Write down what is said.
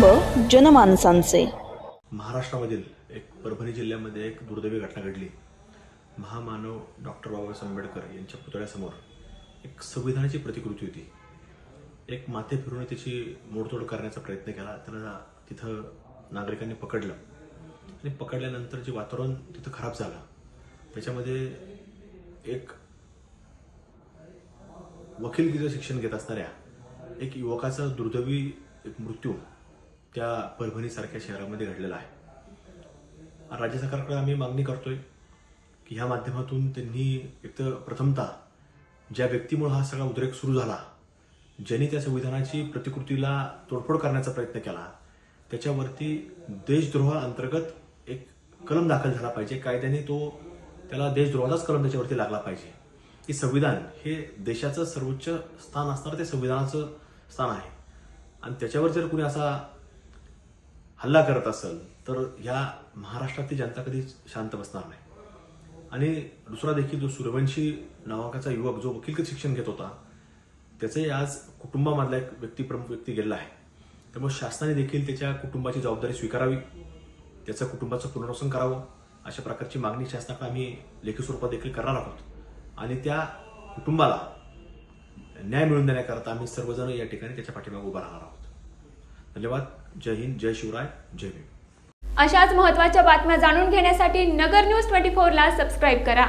प्रतिबिंब जनमानसांचे. महाराष्ट्रामधील एक परभणी जिल्ह्यामध्ये एक दुर्दैवी घटना घडली. महामानव डॉक्टर बाबासाहेब आंबेडकर यांच्या पुतळ्यासमोर एक संविधानाची प्रतिकृती होती. एक माथे फिरून त्याची मोडतोड करण्याचा प्रयत्न केला. त्यांना तिथं नागरिकांनी पकडलं. आणि पकडल्यानंतर जे वातावरण तिथं खराब झालं. त्याच्यामध्ये एक वकिलकीचं शिक्षण घेत असणाऱ्या एक युवकाचा दुर्दैवी एक मृत्यू त्या परभणीसारख्या शहरामध्ये घडलेला आहे. राज्य सरकारकडे आम्ही मागणी करतोय की ह्या माध्यमातून त्यांनी एक तर प्रथमतः ज्या व्यक्तीमुळे हा सगळा उद्रेक सुरू झाला ज्यांनी त्या संविधानाची प्रतिकृतीला तोडफोड करण्याचा प्रयत्न केला त्याच्यावरती देशद्रोह अंतर्गत एक कलम दाखल झाला पाहिजे. कायद्याने तो त्याला देशद्रोहाचाच कलम त्याच्यावरती लागला पाहिजे. की संविधान हे देशाचं सर्वोच्च स्थान असणारं ते संविधानाचं स्थान आहे. आणि त्याच्यावर जर कुणी असा हल्ला करत असेल तर ह्या महाराष्ट्रातली जनता कधी शांत बसणार नाही. आणि दुसरा देखील जो सूर्यवंशी नावाकाचा युवक जो वकिलकीत शिक्षण घेत होता त्याचंही आज कुटुंबामधला एक व्यक्ती प्रमुख व्यक्ती गेलेला आहे. त्यामुळे शासनाने देखील त्याच्या कुटुंबाची जबाबदारी स्वीकारावी त्याचं कुटुंबाचं पुनर्वसन करावं अशा प्रकारची मागणी शासनाकडे आम्ही लेखी स्वरूपात देखील करणार आहोत. आणि त्या कुटुंबाला न्याय मिळवून देण्याकरता आम्ही सर्वजण या ठिकाणी त्याच्या पाठीमागे उभा राहणार आहोत. धन्यवाद. जय हिंद जय शिवराय जय भीम. अशाच महत्त्वाच्या बातम्या जाणून घेण्यासाठी नगर न्यूज ट्वेंटी फोरला सबस्क्राईब करा.